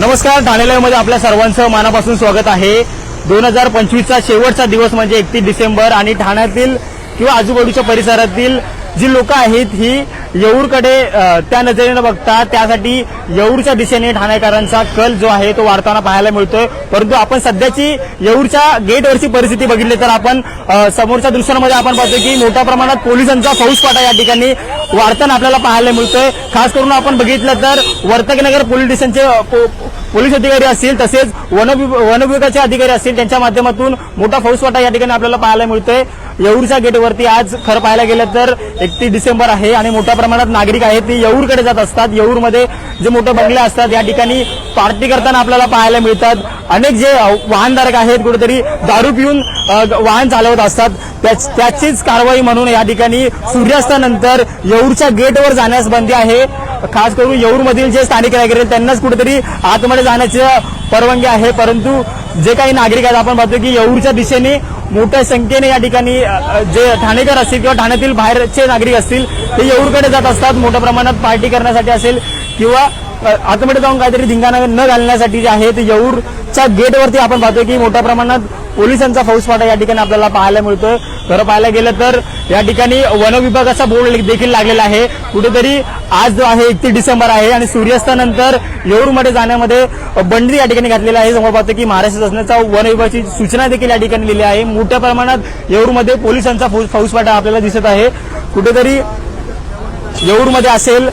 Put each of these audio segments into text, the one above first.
नमस्कार ठाणे लाईव्हमध्ये आपल्या सर्वांचं मनापासून स्वागत आहे. दोन हजार पंचवीसचा शेवटचा दिवस म्हणजे एकतीस डिसेंबर आणि ठाण्यातील किंवा आजूबाजूच्या परिसरातील जी लोक आहेत ही येऊरकडे त्या नजरेनं बघता त्यासाठी येऊरच्या दिशेने ठाणेकरांचा कल जो आहे तो वाढताना पाहायला मिळतोय. परंतु आपण सध्याची येऊरच्या गेटवरची परिस्थिती बघितली तर आपण समोरच्या दृश्यांमध्ये आपण पाहतो की मोठ्या प्रमाणात पोलिसांचा फौजपाटा या ठिकाणी वाढताना आपल्याला पाहायला मिळतोय. खास करून आपण बघितलं तर वर्तकनगर पोलीस स्टेशनचे पो- पोलीस अधिकारी असतील तसेच वनविभागाचे वन विभागाचे अधिकारी असतील त्यांच्या माध्यमातून मोठा फौजफाटा या ठिकाणी आपल्याला पाहायला मिळतोय. येऊरच्या गेटवरती आज खरं पाहायला गेलं तर एकतीस डिसेंबर आहे आणि मोठ्या प्रमाणात नागरिक आहेत ते येऊरकडे जात असतात. येऊरमध्ये जे मोठे बंगले असतात या ठिकाणी पार्टी करताना आपल्याला पाहायला मिळतात. अनेक जे वाहनधारक आहेत कुठेतरी दारू पिऊन वाहन चालवत असतात. त्याच- त्याचीच कारवाई म्हणून या ठिकाणी सूर्यास्तानंतर येऊरच्या गेटवर जाण्यास बंदी आहे. खास करून येऊरमधील जे स्थानिक नागरिक आहेत त्यांनाच कुठेतरी आतमध्ये जाण्याची परवानगी आहे. परंतु जे काही नागरिक आहेत आपण पाहतो की येऊरच्या दिशेने मोठ्या संख्येने या ठिकाणी जे ठाणेकर असतील किंवा ठाण्यातील बाहेरचे नागरिक असतील ते येऊरकडे जात असतात. मोठ्या प्रमाणात पार्टी करण्यासाठी असेल किंवा आतमध्ये जाऊन काहीतरी धिंगाणा न घालण्यासाठी जे आहे ते येऊरच्या गेटवरती आपण पाहतो की मोठ्या प्रमाणात पोलिसांचा फौजफाटा या ठिकाणी आपल्याला पाहायला मिळतोय. खरं पाहायला गेलं तर या ठिकाणी वन विभागाचा बोर्ड देखील लागलेला आहे. कुठेतरी आज जो आहे एकतीस डिसेंबर आहे आणि सूर्यास्तानंतर येऊरमध्ये जाण्यामध्ये बंदी या ठिकाणी घातलेली आहे. समोर पाहतो की महाराष्ट्र शासनाचा वन विभागाची सूचना देखील या ठिकाणी लिहिली आहे. मोठ्या प्रमाणात येऊरमध्ये पोलिसांचा फौज फौजफाटा आपल्याला दिसत आहे. कुठेतरी येऊरमध्ये असेल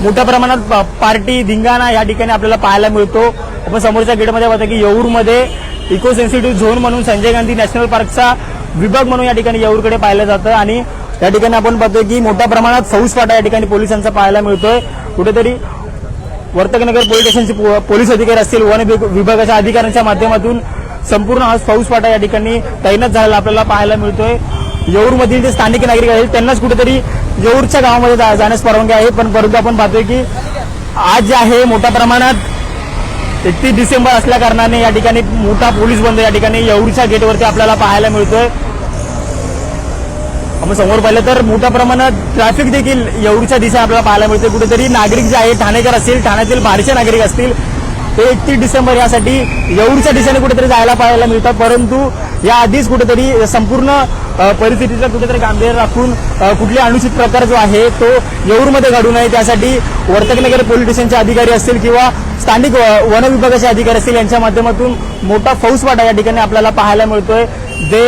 मोठ्या प्रमाणात पार्टी धिंगाणा या ठिकाणी आपल्याला पाहायला मिळतो. आपण समोरच्या गेटमध्ये पाहतो की येऊरमध्ये इको सेन्सिटिव्ह झोन म्हणून संजय गांधी नॅशनल पार्कचा विभाग म्हणून या ठिकाणी येऊरकडे पाहिलं जातं आणि या ठिकाणी आपण पाहतोय की मोठ्या प्रमाणात फौजफाटा या ठिकाणी पोलिसांचा पाहायला मिळतोय. कुठेतरी वर्तकनगर पोलीस स्टेशनचे पो- पोलीस अधिकारी असतील वन विभागाच्या अधिकाऱ्यांच्या माध्यमातून संपूर्ण हा फौजफाटा या ठिकाणी तैनात झालेला आपल्याला पाहायला मिळतोय. येऊरमधील जे स्थानिक नागरिक आहेत त्यांनाच कुठेतरी येऊरच्या गावामध्ये जा- जाण्यास परवानगी आहे. पण परंतु आपण पाहतोय की आज जे आहे मोठ्या प्रमाणात एकतीस डिसेंबर असल्या कारणाने या ठिकाणी मोठा पोलीस बंद या ठिकाणी येऊरच्या गेटवरती आपल्याला पाहायला मिळतोय. आपण समोर पाहिलं तर मोठ्या प्रमाणात ट्रॅफिक देखील येऊरच्या दिशेने आपल्याला पाहायला मिळते कुठेतरी नागरिक जे आहेत ठाणेकर असतील ठाण्यातील बाहेरचे नागरिक असतील ते एकतीस डिसेंबर यासाठी येऊरच्या दिशेने कुठेतरी जायला पाहायला मिळतात. परंतु या आधीच कुठेतरी संपूर्ण परिस्थितीचा कुठेतरी गांभीर्य राखून कुठले अनुचित प्रकार जो आहे तो येऊरमध्ये घडू नये. त्यासाठी वर्तकनगर पोलीस स्टेशनचे अधिकारी असतील किंवा स्थानिक वनविभागाचे वन विभागाचे अधिकारी असतील यांच्या माध्यमातून मोठा फौजफाटा या ठिकाणी आपल्याला पाहायला मिळतोय. जे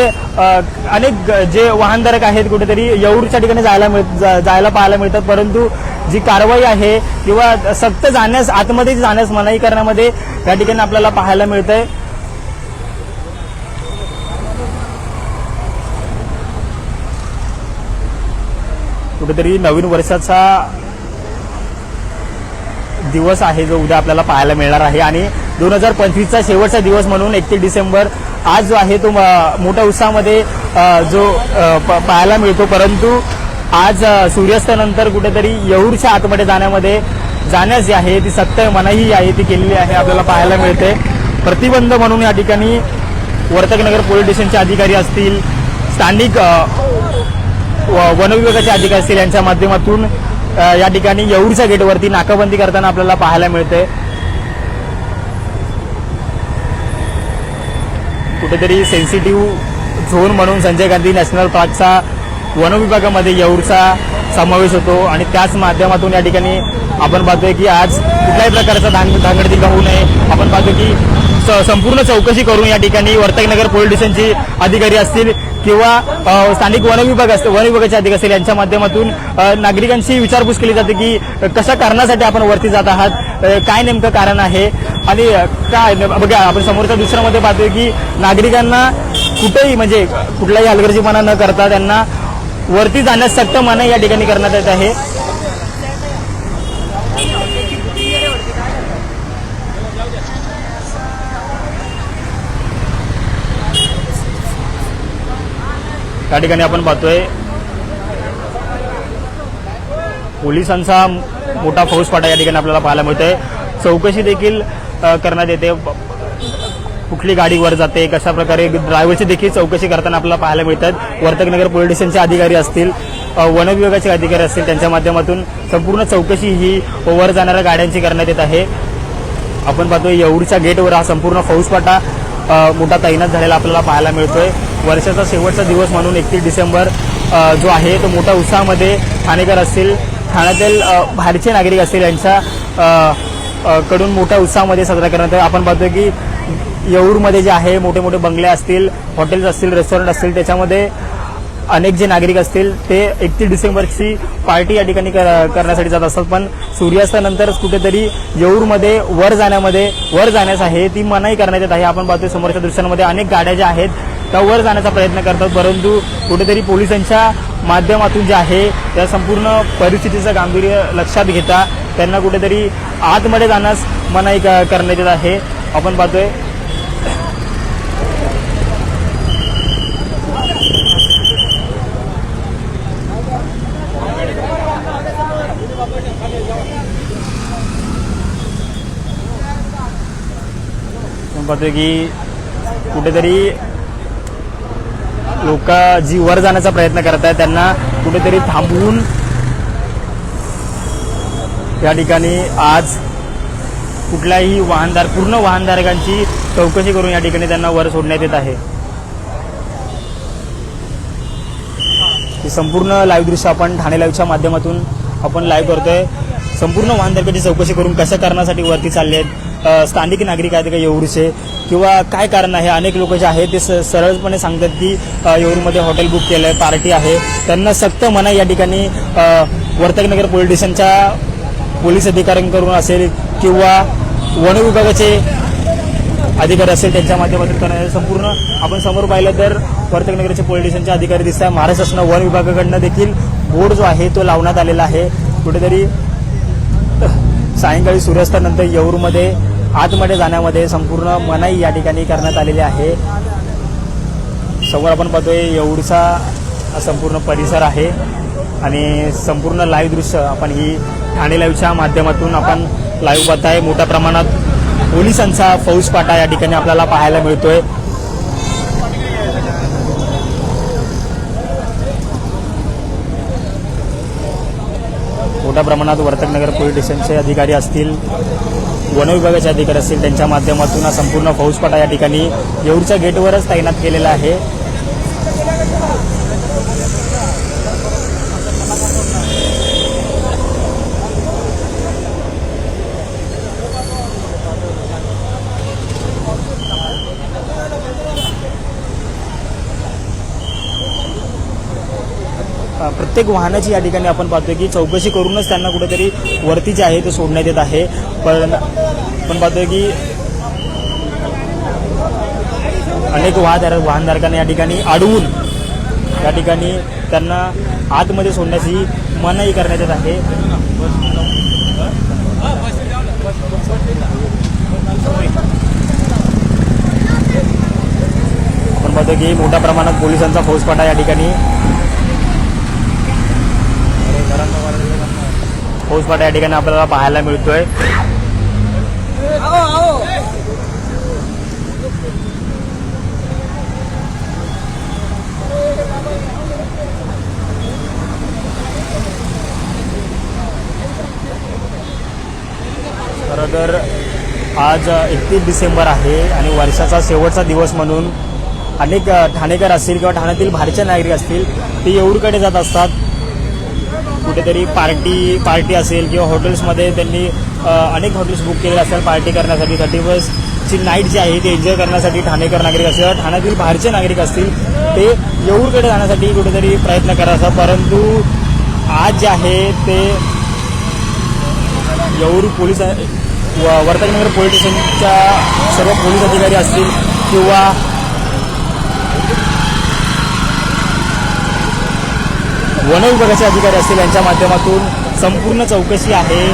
अनेक जे वाहनधारक आहेत कुठेतरी येऊरच्या ठिकाणी जायला मिळ जा- जायला पाहायला मिळतात. परंतु जी कारवाई आहे किंवा सक्त जाण्यास आतमध्ये जाण्यास मनाई करण्यामध्ये या ठिकाणी आपल्याला पाहायला मिळतंय. कुठेतरी नवीन वर्षाचा दिवस आहे जो उद्या आपल्याला पाहायला मिळणार आहे. आणि दोन हजार पंचवीसचा शेवटचा दिवस म्हणून एकतीस डिसेंबर आज जो आहे तो म- मोठ्या उत्साहामध्ये जो प- पाहायला मिळतो. परंतु आज सूर्यास्तानंतर कुठेतरी येऊरच्या आतमध्ये जाण्यामध्ये जाण्यास जी आहे ती सत्य मनाही आहे ती केलेली आहे आपल्याला पाहायला मिळते. प्रतिबंध म्हणून या ठिकाणी वर्तकनगर पोलीस स्टेशनचे अधिकारी असतील स्थानिक वनविभागाचे व- अधिकारी असतील यांच्या माध्यमातून या ठिकाणी येऊरच्या गेटवरती नाकाबंदी करताना आपल्याला पाहायला मिळते कुठेतरी सेन्सिटिव्ह झोन म्हणून संजय गांधी नॅशनल पार्कचा वनविभागामध्ये येऊरचा समावेश होतो आणि त्याच माध्यमातून या ठिकाणी आपण पाहतोय की आज कुठल्याही प्रकारचा धांग धांगडधिंगा होऊ नये. आपण पाहतो की संपूर्ण चौकशी करून या ठिकाणी वर्तकनगर पोलीस स्टेशनचे अधिकारी असतील किंवा स्थानिक वन विभाग असतील वन विभागाचे अधिकारी असतील यांच्या माध्यमातून नागरिकांशी नागरिकांची विचारपूस केली जाते की कशा कारणासाठी आपण वरती जात आहात काय नेमकं कारण आहे आणि काय बघा आपण समोरच्या दुसऱ्यामध्ये पाहतोय की नागरिकांना कुठेही म्हणजे कुठलाही हलगर्जीपणा न करता त्यांना वरती जाण्यास सक्त मना या ठिकाणी करण्यात येत आहे. त्या ठिकाणी आपण पाहतोय पोलिसांचा मोठा फौजफाटा या ठिकाणी आपल्याला पाहायला मिळतोय. चौकशी देखील करण्यात येते. कुठली गाडी वर जाते कशा प्रकारे ड्रायव्हरची देखील चौकशी करताना आपल्याला पाहायला मिळतात. वर्तकनगर पोलीस स्टेशनचे अधिकारी असतील वन विभागाचे अधिकारी असतील त्यांच्या माध्यमातून संपूर्ण चौकशी ही वर जाणाऱ्या गाड्यांची करण्यात येत आहे. आपण पाहतोय येऊरच्या गेटवर हा संपूर्ण फौजपाटा मोठा तैनात झालेला आपल्याला पाहायला मिळतोय. वर्षाचा शेवटचा दिवस म्हणून एकतीस डिसेंबर जो आहे तो मोठ्या उत्साहामध्ये ठाणेकर असतील ठाण्यातील बाहेरचे नागरिक असतील यांच्या कडून मोठ्या उत्साहामध्ये साजरा करण्यात आपण पाहतो की येऊरमध्ये जे आहे मोठे मोठे बंगले असतील हॉटेल्स असतील रेस्टॉरंट असतील त्याच्यामध्ये अनेक जे नागरिक असतील ते एकतीस डिसेंबरची पार्टी या ठिकाणी कर- करण्यासाठी जात असतात. पण सूर्यास्तानंतरच कुठेतरी येऊरमध्ये वर जाण्यामध्ये वर जाण्यास आहे ती मनाई करण्यात येत आहे. आपण पाहतोय समोरच्या दृश्यांमध्ये अनेक गाड्या ज्या आहेत त्या वर जाण्याचा प्रयत्न करतात. परंतु कुठेतरी पोलिसांच्या माध्यमातून जे आहे त्या संपूर्ण परिस्थितीचं गांभीर्य लक्षात घेता त्यांना कुठेतरी आतमध्ये जाण्यास मनाई करण्यात येत आहे. आपण पाहतोय. पाहतोय की कुठेतरी लोक जी वर जाण्याचा प्रयत्न करत आहेत त्यांना कुठेतरी थांबवून या ठिकाणी आज कुठल्याही वाहनधार पूर्ण वाहनधारकांची चौकशी करून या ठिकाणी त्यांना वर सोडण्यात येत आहे. संपूर्ण लाईव्ह दृश्य आपण ठाणे लाईव्हच्या माध्यमातून आपण लाईव्ह करतोय. संपूर्ण वाहनधारकांची चौकशी करून कशा कारणासाठी वरती चालले आहेत स्थानिक नागरिक आहेत का येऊरचे? किंवा काय कारण आहे? अनेक लोक जे आहेत ते स- सरळपणे सांगतात की येऊरमध्ये हॉटेल बुक केलं आहे पार्टी आहे. त्यांना सक्त मना या ठिकाणी वर्तकनगर पोलीस स्टेशनच्या पोलीस अधिकाऱ्यांकडून असेल किंवा वन विभागाचे अधिकारी असेल त्यांच्या माध्यमातून करण्यात संपूर्ण आपण समोर पाहिलं तर वर्तकनगरचे पोलीस स्टेशनचे अधिकारी दिसत आहे महाराष्ट्र शासन वन विभागाकडनं देखील बोर्ड जो आहे तो लावण्यात आलेला आहे. कुठेतरी सायंकाळी सूर्यास्तानंतर येऊरमध्ये आतमध्ये जाण्यामध्ये संपूर्ण मनाई या ठिकाणी करण्यात आलेली आहे. समोर आपण पाहतोय येऊरचा संपूर्ण परिसर आहे आणि संपूर्ण लाईव्ह दृश्य आपण ही ठाणे लाईव्हच्या माध्यमातून आपण लाईव्ह पाहताय. मोठ्या प्रमाणात पोलिसांचा फौजपाटा या ठिकाणी आपल्याला पाहायला मिळतोय. मोठ्या प्रमाणात वर्तकनगर पोलीस स्टेशनचे अधिकारी असतील वनविभागाचे अधिकारी असतील त्यांच्या माध्यमातून हा संपूर्ण फौजपाटा या ठिकाणी येऊरच्या गेटवरच तैनात केलेला आहे. प्रत्येक वाहनाची या ठिकाणी आपण पाहतोय की चौकशी करूनच त्यांना कुठेतरी वरती जे आहे ते सोडण्यात येत आहे. पण आपण पाहतोय की अनेक वाहनधार वाहनधारकांना या ठिकाणी अडवून या ठिकाणी त्यांना आतमध्ये सोडण्याची मनाई करण्यात येत आहे. आपण पाहतोय की मोठ्या प्रमाणात पोलिसांचा फौजपाटा या ठिकाणी फौजपाटा या ठिकाणी आपल्याला पाहायला मिळतोय. खरं तर आज एकतीस डिसेंबर आहे आणि वर्षाचा शेवटचा दिवस म्हणून अनेक ठाणेकर असतील किंवा ठाण्यातील बाहेरचे नागरिक असतील ते येऊरकडे जात असतात. कुठेतरी पार्टी पार्टी असेल किंवा हॉटेल्समध्ये त्यांनी अनेक हॉटेल्स बुक केलेले असतात पार्टी करण्यासाठी. थर्टी ची नाईट जी आहे ती एन्जॉय करण्यासाठी ठाणेकर नागरिक असतील किंवा ठाण्यातील बाहेरचे नागरिक असतील ते येऊरकडे जाण्यासाठी कुठेतरी प्रयत्न करायचा परंतु आज जे आहे ते येऊर पोलीस व- वर्तकनगर पोलीस स्टेशनच्या सर्व पोलीस अधिकारी असतील किंवा वन विभागाचे अधिकारी असतील यांच्या माध्यमातून संपूर्ण चौकशी आहे.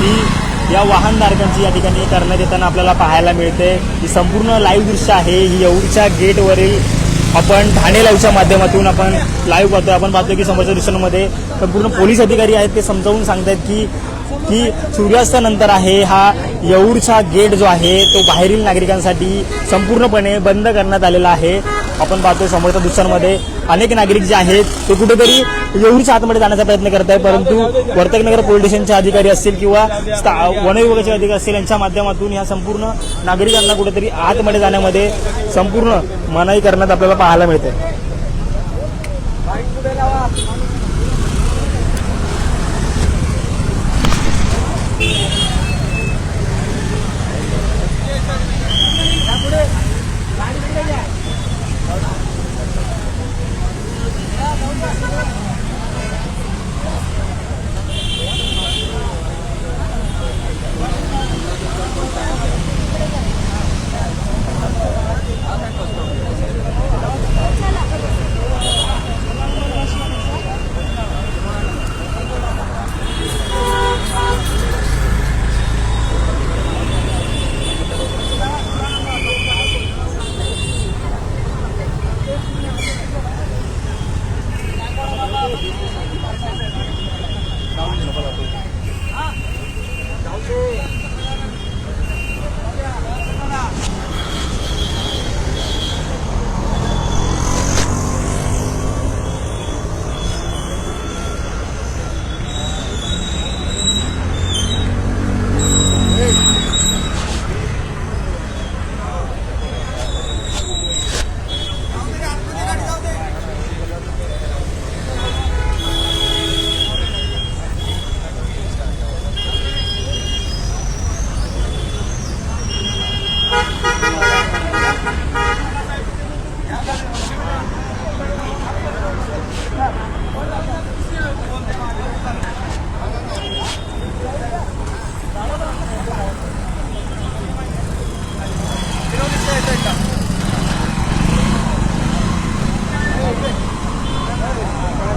ती या वाहनधारकांची या ठिकाणी करण्यात येताना आपल्याला पाहायला मिळते. ही संपूर्ण लाईव्ह दृश्य आहे. ही येऊरच्या गेटवरील आपण ठाणे लाईव्हच्या माध्यमातून आपण लाईव्ह पाहतोय. आपण पाहतोय की समोरच्या दृश्यांमध्ये संपूर्ण पोलीस अधिकारी आहेत ते समजावून सांगतायत की की सूर्यास्तानंतर आहे हा येऊरचा गेट जो आहे तो बाहेरील नागरिकांसाठी संपूर्णपणे बंद करण्यात आलेला आहे. आपण पाहतोय समोरच्या दुसऱ्यांमध्ये अनेक नागरिक जे आहेत ते कुठेतरी येऊरच्या आतमध्ये जाण्याचा प्रयत्न करत आहे परंतु वर्तकनगर पोलीस स्टेशनचे अधिकारी असतील किंवा स्था- वन विभागाचे अधिकारी असतील यांच्या माध्यमातून या संपूर्ण नागरिकांना कुठेतरी आतमध्ये जाण्यामध्ये संपूर्ण मनाई करण्यात आपल्याला पाहायला मिळते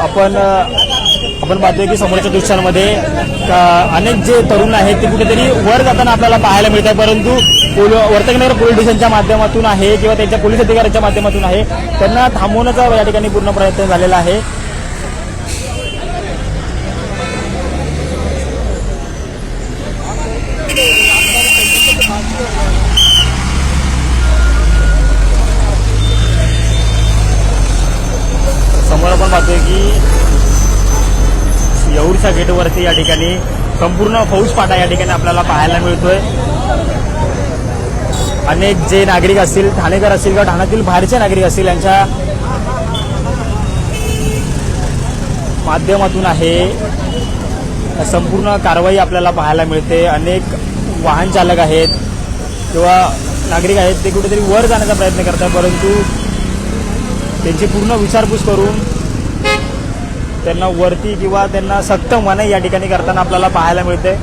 आपण आपण पाहतोय की समोरच्या दृश्यांमध्ये अनेक जे तरुण आहेत ते कुठेतरी वर जाताना आपल्याला पाहायला मिळत आहे परंतु वर्तकनगर पोलीस स्टेशनच्या माध्यमातून आहे किंवा त्यांच्या पोलीस अधिकाऱ्यांच्या माध्यमातून आहे त्यांना थांबवण्याचा या ठिकाणी पूर्ण प्रयत्न झालेला आहे. समोर आपण पाहतोय की येऊरच्या गेटवरती या ठिकाणी संपूर्ण फौजफाटा या ठिकाणी आपल्याला पाहायला मिळतोय. अनेक जे नागरिक असतील ठाणेकर असतील किंवा ठाण्यातील बाहेरचे नागरिक असतील यांच्या माध्यमातून आहे. संपूर्ण कारवाई आपल्याला पाहायला मिळते. अनेक वाहन चालक आहेत किंवा नागरिक आहेत ते कुठेतरी वर जाण्याचा प्रयत्न करतात परंतु त्यांची पूर्ण विचारपूस करून त्यांना वरती किंवा त्यांना सक्त मनाई या ठिकाणी करताना आपल्याला पाहायला मिळते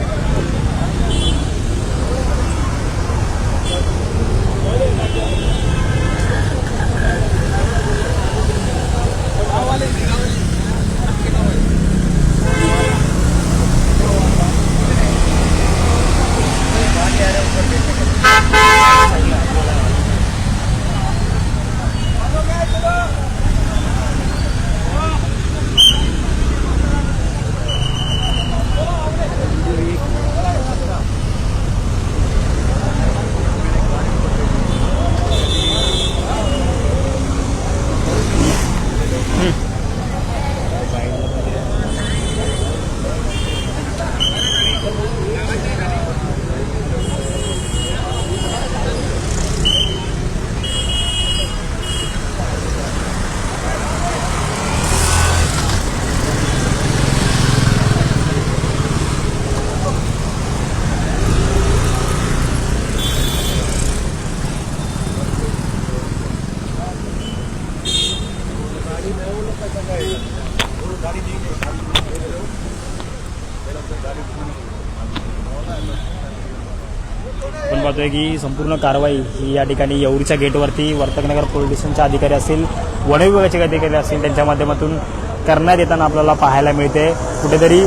आपण पाहतोय की संपूर्ण कारवाई ही या ठिकाणी येऊरीच्या गेटवरती वर्तकनगर पोलीस स्टेशनच्या अधिकारी असतील वन विभागाचे अधिकारी असतील त्यांच्या माध्यमातून करण्यात येताना आपल्याला पाहायला मिळते. कुठेतरी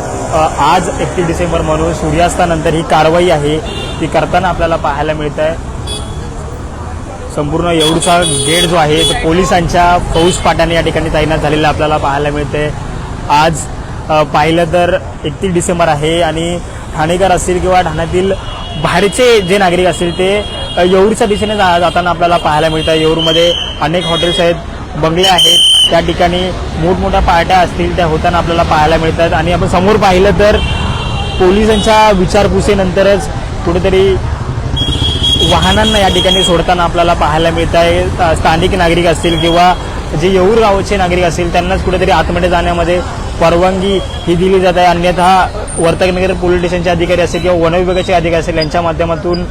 आज एकतीस डिसेंबर म्हणून सूर्यास्तानंतर ही कारवाई आहे ती करताना आपल्याला पाहायला मिळत आहे संपूर्ण येऊरचा गेट जो आहे तो पोलिसांच्या फौज पाटाने या ठिकाणी तैनात झालेला आपल्याला पाहायला मिळते आज पाहिलं तर एकतीस डिसेंबर आहे आणि ठाणेकर असतील किंवा ठाण्यातील बाहेरचे जे नागरिक असतील ते येऊरच्या दिशेने जा जाताना आपल्याला पाहायला मिळतं येऊरमध्ये अनेक हॉटेल्स आहेत बंगले आहेत. त्या ठिकाणी मोठमोठ्या पार्ट्या असतील त्या होताना आपल्याला पाहायला मिळतात. आणि आपण समोर पाहिलं तर पोलिसांच्या विचारपुसेनंतरच कुठेतरी वाहनांना या ठिकाणी सोडताना आपल्याला पाहायला मिळत आहे. स्थानिक नागरिक असतील किंवा जे येऊर गावचे नागरिक असतील त्यांनाच कुठेतरी आतमध्ये जाण्यामध्ये परवानगी ही दिली जात आहे. अन्यथा वर्तकनगर पोलीस स्टेशनचे अधिकारी असेल किंवा वनविभागाचे अधिकारी असेल यांच्या माध्यमातून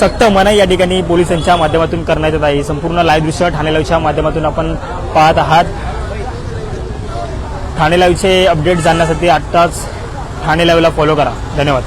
सक्त मनाई या ठिकाणी पोलिसांच्या माध्यमातून करण्यात येत आहे. संपूर्ण लाईव्ह दृश्य ठाणे लाईव्हच्या माध्यमातून आपण पाहत आहात. ठाणे लाईव्हचे अपडेट जाणण्यासाठी आत्ताच ठाणे लाईव्हला फॉलो करा. धन्यवाद.